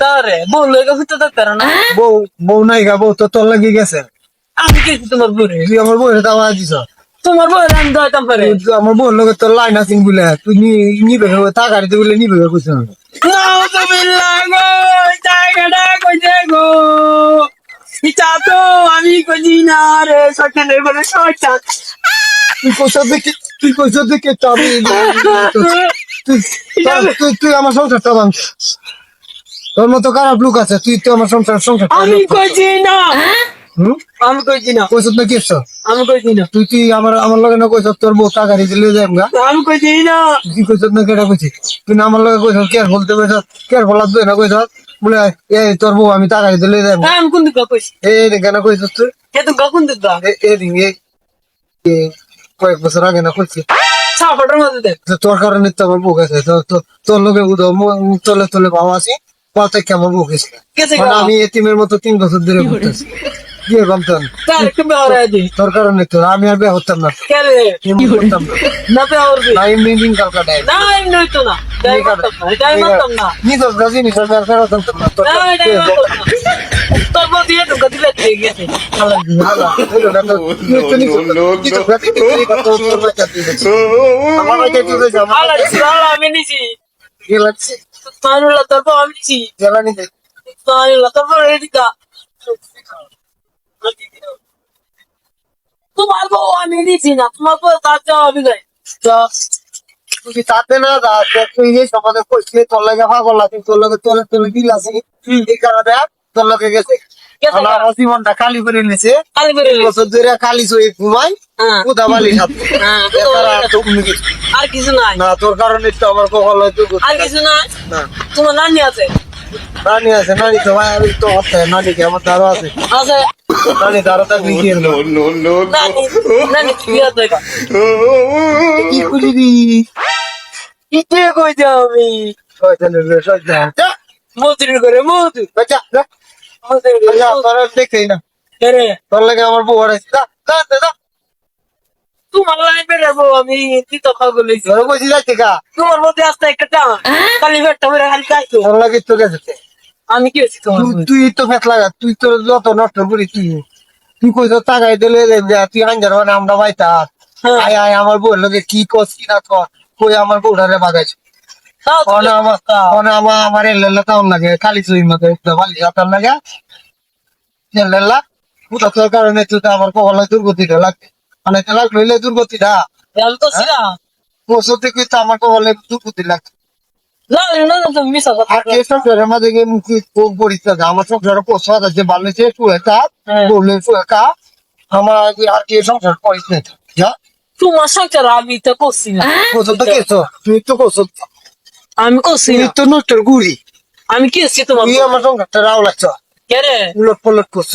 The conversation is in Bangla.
তারে বউ লইগা হইতে থাকতার না বউ বউ নাই গা বউ তো তোর লাগি গেছে আমি কেছি তোমার বউরে তুই আমার বউয়ের দাওয়া দিছ তোমার বউরে আমি দাইতাম পারে তুই আমার বউর লগে তোর লাইন আছিস বলে তুই নি- নিবে তা গাড়িতে বলে নিবে কইছ নাউজুবিল্লাহ গো জায়গাটা কইছে গো ইটা তো আমি কইছি না রে সকালে বলে সচা তুই কইছ দেখি তুই কইছ দেখি তো তুই তোর- তুই তুই আমার সংসারটা ভাঙ তোর মতো খারাপ লোক আছে তুই তো আমার সংসার সংসার আমি কইছি না। আমি কইছি না। কইছ না কি হইছে? আমি কইছি না। তুই তুই আমার আমার লগে না কইছ তোর বউ যাম গা? আমি কইছি না। তুই কইছ না কেটা কইছি? তুই না আমার লগে কইছ কেয়ার বলতে কইছ কেয়ার বলার দুই না কইছ? বলে এই তোর বউ আমি তা গাড়ি দিলে যাম আমি কোন দিকে কইছি? এই এই কেন কইছ তুই? কে তুমি কোন দিকে এই এই দিন এই এই কয়েক বছর আগে না কইছি। সাপটার মধ্যে দেখ তো তোর কারণে তো আমার বউ গেছে তো তোর লগে উদো তলে তলে ভাবা আছি। পাতে কেমন বউ গেছে কেসে মানে গা আমি এতিমের মতো তিন বছর ধরে ঘুরতেছি বিয়ে করতাম তার কি বেহরে দি তোর কারণে তো আমি আর বিয়ে করতাম না করতাম না আমি নিজের কাছে নিজের কাছে তোর দিয়ে ঠিক দিয়ে আমি নিছি তোর বউ আমি নিছি জ্বালানি দে। তানুলা তোর বউ এদিকা তোমার বউ আমি নিছি না তোমার বউ তার জবাবই নাই তো, তুই তাতে না তুই এই সমাজে কইছিলি, তোর লাগে পাগল আছি, তোর লাগে তোর তোলে বিল আছে। এই কারণে তোর লাগে গেছে। আমার জীবনটা খালি করে নিছে। কালি বছর ধরে ঘুমাই হ্যাঁ। কোথা বালি সাথে হ্যাঁ, আর কিছু নাই। না তোর কারণে তো আমার কখন হয়তো আর কিছু নাই? তোমার নানি আছে? নানি আছে নানি তো ভাই আমি তো আছে। নানি কি আমার দ্বারা আছে? আছে। নানি দ্বারা তো কি এর নানি নানি কি আছে? কি খুঁজবি ইতে কই যাবি শয়তানের শয়তান। মজুরি করে মজুর। যা। করে যা তোর দেখেই না। তোর লাগে আমার বউ হারাইছে। তোমার আমি তিতো তোমার মধ্যে আসতে একটা টান। খালি পেটটা মেরে খালি খাইছো। তোর লাগে তো। গেছে আমি কি হয়েছি তোমার তুই তো ফেট লাগা তুই তোর যত নষ্ট করি তুই। তুই কইছ টাকাই দিলে তুই আঞ্জার মানে আমরা বাইতা হ্যাঁ। আয় আয় আমার বউর লগে কি কস কি না কর। কই আমার বউটারে বাগাইছে তো আমার লাগে খালি চুই মতো লাগে। এলেলা কারণে তো আমার কবলে দুর্গতিটা মানে দুর্গতিটা। আমি তো আমার দুর্গতি পরিচয় আমার সংসারে পোষা আছে ভালো শুয়ে হ্যাঁ। শুয়ে আমার আর কি সংসার যা। তোমার সংসার আমি তো করছি না। তুই তো কোথাও আমি তুই না তো নষ্টের গুড়ি আমি কি হয়েছি তোমার আমার সঙ্গে রাও লাগছ। কে রে? উলট পলট করছ।